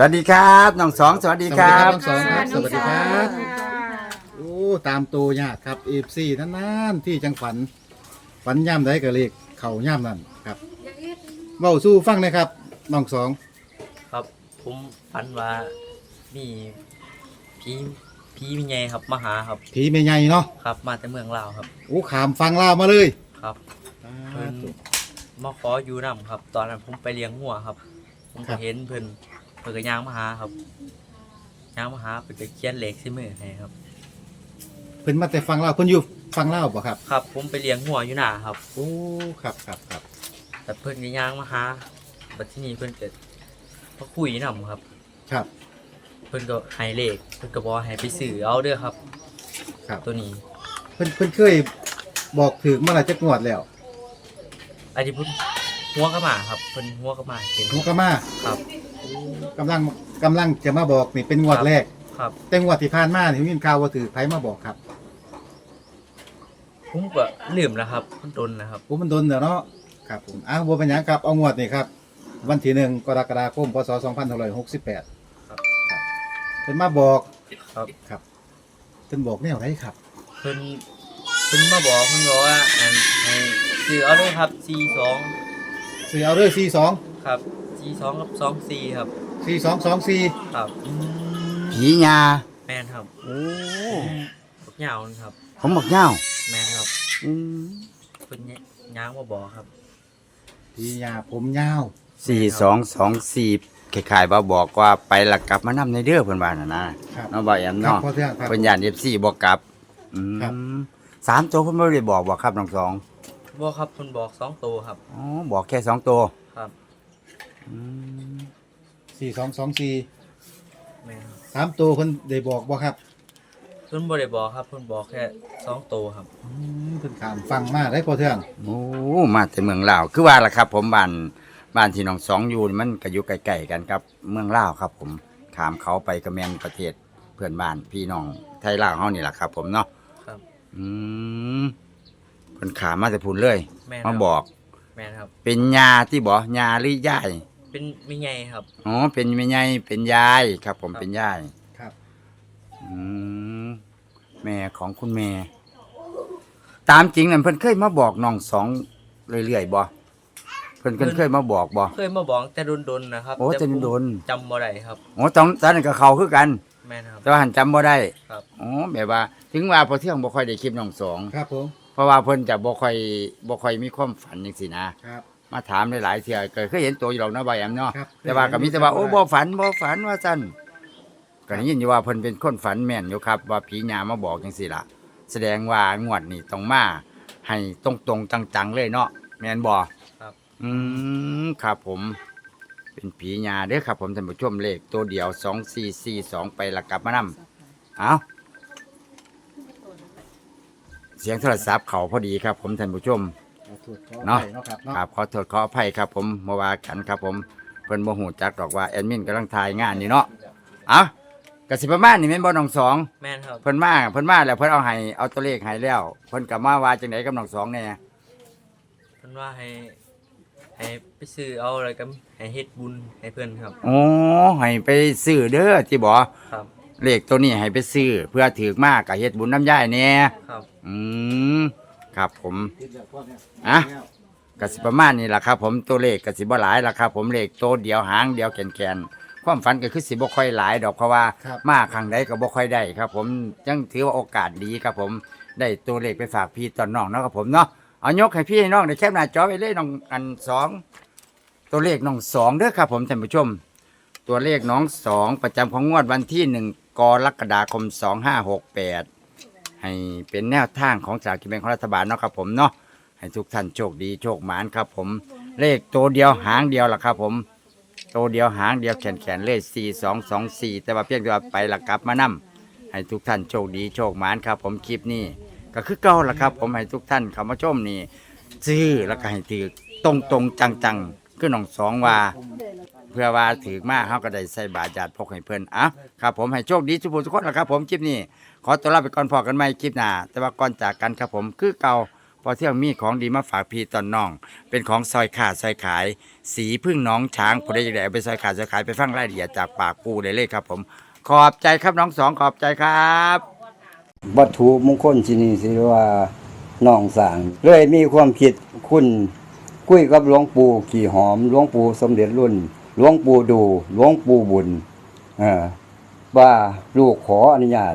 วัสดีครับน้องสองสวัสดีครับ สวัสดีครับสวัสดีครับ โอ้ตามตัวยากครับเอฟซีนานๆที่จังฝัน ฝันย่ำได้ก็เลขเข่าย่ำนั่นครับเบ้าสู้ฟังเลยครับน้องสองครับ ผมฝันว่ามีผีผีมีไงครับมาหาครับ ผีเมยใหญ่เนาะครับ มาแต่เมืองลาวครับ โอ้ขามฟังลาวมาเลยครับเพิ่นมาขออยู่นํครับ ตอนนั้นผมไปเลี้ยงหัวครับ ผมก็เห็นเพิ่น เพิ่นก็ย่างมาหาครับย่างมาหาเพิ่นก็เขียนเลขใส่มือให้ครับ เพิ่นมาแต่ฟังลาวเพิ่นอยู่ฟังลาวบ่ครับ ครับ ผมไปเลี้ยงหัวอยู่หน้าครับ โอ้ครับครับครับแต่เพิ่นก็ย่างมาหาบัดที่นี้เพิ่นก็มาคุยนํครับ ครับ เพิ่นก็ให้เลขเพิ่นก็บอกให้ไปซื้อเอาเด้อครับ ครับ ตัวนี้ เพิ่นเพิ่นเคยบอกถึงเมื่อไหรจะงวดแล้วอันนี้เพิ่นหัวกระหมาครับเพิ่นหัวกระหมาเห็นนุกมาครับ กำลังกำลังจะมาบอกนี่เป็นงวดแรก ครับ แต่งวดที่ผ่านมานี่มีข่าวว่าถือไผมาบอกครับผมก็ลืมแล้วครับมันโดนนะครับโอ้มันโดนเด้อเนาะครับผมอ้าวบ่เป็นหยังครับเอางวดนี่ครับ วันที่หนึ่งกรกฎาคมพศ2568ครับเพิ่นมาบอกครับ ครับเพิ่นบอกแนวไหนครับ เพิ่นเพิ่นมาบอกเพิ่นบอกว่าอันให้ซื้อเอาเลยครับ C2 ซื้อเอาเด้อ42ครับ G2 กับ2 4ครับ4224ครับผีญาแม่นครับโอ้บักเหยาวนะครับ ผมบอกเง่าแม่นครับอืมเพิ่นย่างมาบอกครับพี่ยาผมยาวสี่สองสองสี่คล้ายๆว่าบอกว่าไปและกลับมานำในเด้อเพิ่นว่าน่ะนะครับน้องบ่อยแอมครับเนาะพอเทื่องครับ เพิ่นย่าน FC บ่กลับอืครับมสามตัวเพิ่นบ่ได้บอกบ่ครับน้องสองบอกครับเพิ่นบอกสองตัวครับอ๋อบอกแค่สองตัวครับ อืม4224แม่นครับสามตัวเพิ่นได้บอกบ่ครับเพิ่นบ่ได้บอกครับเพิ่นบอกแค่สองตัวครับ อืมเพิ่นถามฟังมาได้พอเทื่องโอ้มาแต่เมืองลาวคือว่าล่ะครับ ผมบ้านบ้านที่น้องสองอยู่นี่มันก็อยู่ใกล้ๆกันครับ เมืองลาวครับ ผมขามเขาไปก็แม่นประเทศเพื่อนบ้านพี่น้องไทยลาวเฮานี่ล่ะครับ ผมเนาะครับ อืมเพิ่นขามมาแต่พุ่นเลยแม่นคมารับบอก แม่นครับ เป็นยาที่บอกยาหรือยาย เป็นมีไงครับ อ๋อ เป็นแม่ยายเป็นยายครับ ผมครับเป็นยายครับ อืมแม่ของคุณแม่ ตามจริงนั่นเพิ่นเคยมาบอกน้องสองเรื่อยๆบ่เพิ่นเพิ่นเคยมาบอกบ่เคยมาบอกแต่โดนๆนะครับโอ้แต่โดนผมจำบ่ได้ครับโอ้ตอนตอนนั้นก็เขาคือกัน แม่นครับ แต่ว่าหันจำบ่ได้ครับ อ๋อแบบว่า ถึงว่าพอเที่ยงบ่ค่อยได้คลิปน้องสอง ครับผมเพราะว่าเพิ่นจะบ่ค่อยบ่ค่อยมีความฝันจังซี่นะครับ มาถามหลายๆเที่ยก็เคยเห็นตัวอยู่หรอกเนาะบ่ายแอมเนาะครับแต่ว่าก็มีแต่ว่าโอ้บ่ฝันบ่ฝันว่าซั่นก็ได้ยินอยู่ว่าเพิ่นเป็นคนฝันแม่นอยู่ครับ ว่าผีหญ้ามาบอกจังซี่ล่ะ แสดงว่างวดนี้ต้องมาให้ตรงๆจังๆเลยเนาะแม่นบ่ครับ อืมครับผม เป็นผีหญ้าเด้อครับ ผมท่านผู้ชมเลขตัวเดียว2442ไปและกลับมานำเอาเสียงโทรศัพท์เขาพอดีครับ ผมท่านผู้ชมขอโท ษขออเนาะภัยเนาะครับเนาะ ครับขอโทษขออภัยครับผมมาว่ากันครับผมเพิ่นบ่ฮู้จักดอกว่าแอดมินกำลังถ่ายงานนี่เนาะเอ้ากสิประมาณนี่แม่นบ่น้องสองแม่นครับ เพิ่นมาเพิ่นมาแล้วเพิ่นเอาให้เอาตัวเลขให้แล้วเพิ่นก็มาว่าจังไดกับน้องสองแน่เพิ่นว่าให้ ให้ไปซื้อเอาอะไรกันให้เฮ็ดบุญให้เพิ่นครับอ๋อให้ไปซื้อเด้อที่บ่ครับ เลขตัวนี้ให้ไปซื้อเพื่อถือมากก็เฮ็ดบุญน้ำยายแน่ครับ อืม ครับผมอะกสิประมาณนี้แหละครับ ผมตัวเลขกสิบ่หลายละครับผมเลขตัวเดียวหางเดียวแกนๆความฝันก็คือสิบ่ค่อยหลายดอกเพราะว่าครับมาครั้งใดก็บ่ค่อยได้ครับ ผมยังถือว่าโอกาสดีครับ ผมได้ตัวเลขไปฝากพี่ตอนน้องเนาะครับผมเนาะเอายกให้พี่ให้น้องได้แคปหน้าจอไปเลยน้องอันสองตัวเลขน้องสองเด้อครับผมท่านผู้ชม ตัวเลขน้องสองประจำของงวดวันที่หนึ่งกรกฎาคมสองห้าหกแปด ให้เป็นแนวทางของสลากกินแบ่งของรัฐบาลเนาะครับผมเนาะให้ทุกท่านโชคดีโชคหมานครับผม เลขตัวเดียวหางเดียวล่ะครับผมตัวเดียวหางเดียวแขนแขนๆเลขสี่สองสองสี่แต่ว่าเพียงแต่ว่าไปละกลับมานํให้ทุกท่านโชคดีโชคหมานครับ ผมคลิปนี้ก็คือเก่าละครับ ผมให้ทุกท่านเข้ามาชมนี่ซื้อแล้วก็ให้ถือตรงตรงๆจังๆคือน้องสองว่า เพื่อว่าถือมาเขาก็ได้ใส่บาตรญาติพกให้เพิ่นอะครับผมให้โชคดีทุกผู้ทุกคนนะครับ ผมคลิปนี้ ขอตัวลาไปก่อนพอกันใหม่คลิปหน้าแต่ว่าก่อนจากกันครับผมคือเก่าพอเที่ยงมีของดีมาฝากพี่ตอนน้อง เป็นของซอยขาดซอยขาย สีพึ่งน้องช้างผู้ใดอยากได้เอาไปซอยขาดซอยขายไปฟังรายละเอียดจากปากปูได้เลยครับ ผม ขอบใจครับน้องสองขอบใจครับวัตถุมงคลที่นี่สิว่าน้องสางเลยมีความคิดคุณคุยกับหลวงปู่ขี่หอมหลวงปู่สมเด็จรุ่นหลวงปู่ดูหลวงปู่บุญเออว่าลูกขออนุญาต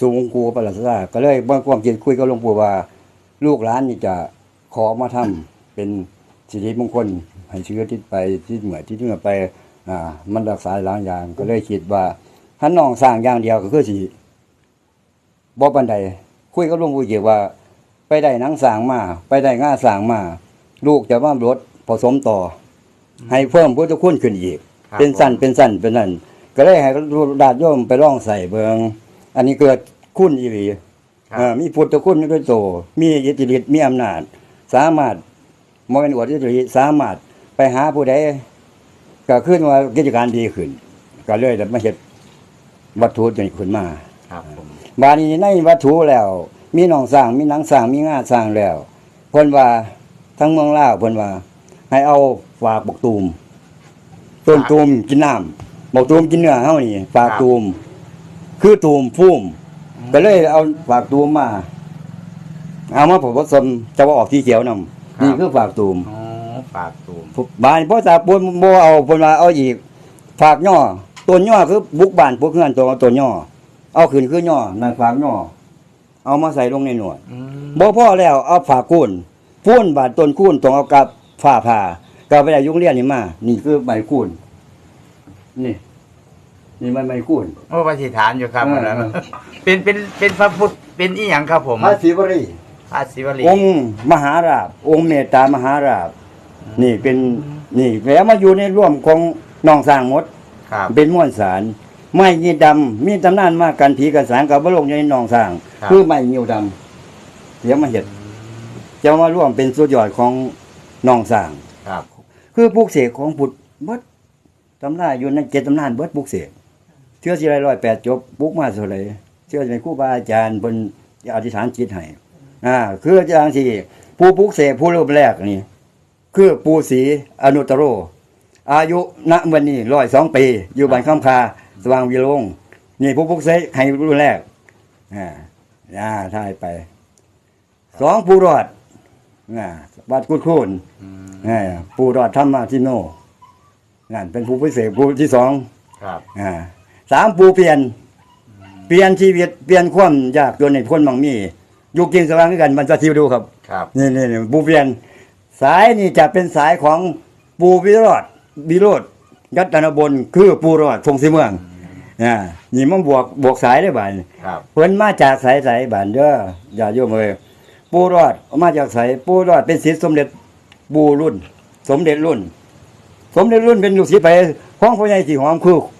สูงกูประหลาดซาก็เลยบ่ความคิดคุยกับหลวงปู่ว่า ลูกหลานนี่จะขอมาทำเป็นสิริมงคลให้เชื้อทิศไปที่เหมือที่เหนือไปอ่ามันรักษาหลายอย่าง ก็เลยคิดว่าถ้าน้องสร้างอย่างเดียวก็คือสิบ่ปานใดคุยกับหลวงปู่เกี่ยวว่า ไปได้หนังสร้างมา ไปได้ง่าสร้างมา ลูกจะว่ารถผสมต่ออให้เพิ่มพุทธคุณขึ้นอีกครับเป็นสั้นเป็นสั้นเป็นนั่นก็เลยให้ดาดโยมไปล่องใส่เบิง อันนี้เกิดคุณอีหลีครับเอ่อมีพุทธคุณด้วยโต มีอิทธิฤทธิ์มีอำนาจ สามารถมเป็นอวดอิทธิฤทธิ์สามารถไปหาผู้ใดก็ขึ้นว่ากิจการดีขึ้น ก็เลยได้มาเฮ็ดวัตถุตัวนี้ขึ้นมาครับผมบาดนี้ในวัตถุแล้ว มีหนองสร้างมีหนังสร้างมีงาสร้างแล้วเพิ่นว่าทั้งเมืองลาวเพิ่นว่า ให้เอาฝากบกตูมต้นตูมกินน้ำบกตูมกินเนื้อเฮานี่ฝากตูม คือตูมพุ่มก็เลยเอาฝากตูมมา เอามาผมผสมจะว่าออกที่เขียวนำนี่คือฝากตูมอ๋อปากตูมบานพ่อตาปนบ่เอาเพิ่นว่าเอาอีก ฝากย่อต้นย่อคือบุกบ้านพวกเฮือนตัวต้นย่อเอาขึ้นคือย่อนั่นฝากย่อเอามาใส่ลงในหนวด อืมบ่พอแล้วเอาฝากคูนพูนบาดต้นคูนต้องเอากับฝ้าผ่าก็ไปได้ยุงเรียนนี่มา นี่คือใบคูนนี่ นี่มันใบคูนโอ้ปฏิฐานอยู่ครับเอออันนั้นเป็นเป็นเป็นพระพุทธเป็นอีหยังครับผมพระศิวรีพระศิวลีองค์มหาราบ องค์เมตตามหาราบ นี่เป็นนี่แล้วมาอยู่ในร่วมของน้องสร้างหมด ครับ เป็นม้วนสาร ไม้ยีดำมีตำนานมากกันผีกันสางกับบโลกในหนองสร้าง ครับ คือไม้ยิวดำเดี๋ยวมาเห็ดจะมาร่วมเป็นสุดยอดของหนองสร้าง ครับ คือปลูกเสกของพุทธเบิดตำนานอยู่ในเจ็ดตำนานเบิดปลูกเสก เชื่อสิไรร้อยแปดจบปลูกมาเท่าไหรเชื่อในครูบาอาจารย์บนอธิษฐานจิตให้อ่าคืออาจารย์ที่ผู้ปลูกเสกผู้รูปแรกนี่คือปูศรีอนุตตโร อายุณวันนี้ร้อยสองปี อยู่บ้านข้ามคาสว่างวิโรงนี่ผู้ปลุกเสกให้รุ่นแรกอ่าอ่าทายไปสองผู้รอดอ่าวัดกุดคูนอืมอ่าผู้รอดธรรมาทิโนนั่นเป็นผู้พิเศษผู้ที่สองครับอ่า สามผู้เปลี่ยน เปลี่ยนชีวิตเปลี่ยนความยากจนในพ้นบางมีอยู่กินสว่างด้วยกันมันจะทิวดูครับครับนี่นี่นี่ปูเปลี่ยน สายนี่จะเป็นสายของปูวิโรธวิโรธยัตนบนคือปูรอดพงศิเมืองอ่านี่มันบวกบวกสายได้บ่ายครับเพิ่นมาจากสายสายบ้านเด้ออย่าโยมเอ้ยปูรอดมาจากสายปูรอดเป็นศิษย์สมเด็จปูรุ่น สมเด็จรุ่น สมเด็จรุ่นเป็นลูกศิษย์ไปของพ่อใหญ่ที่หอมคือ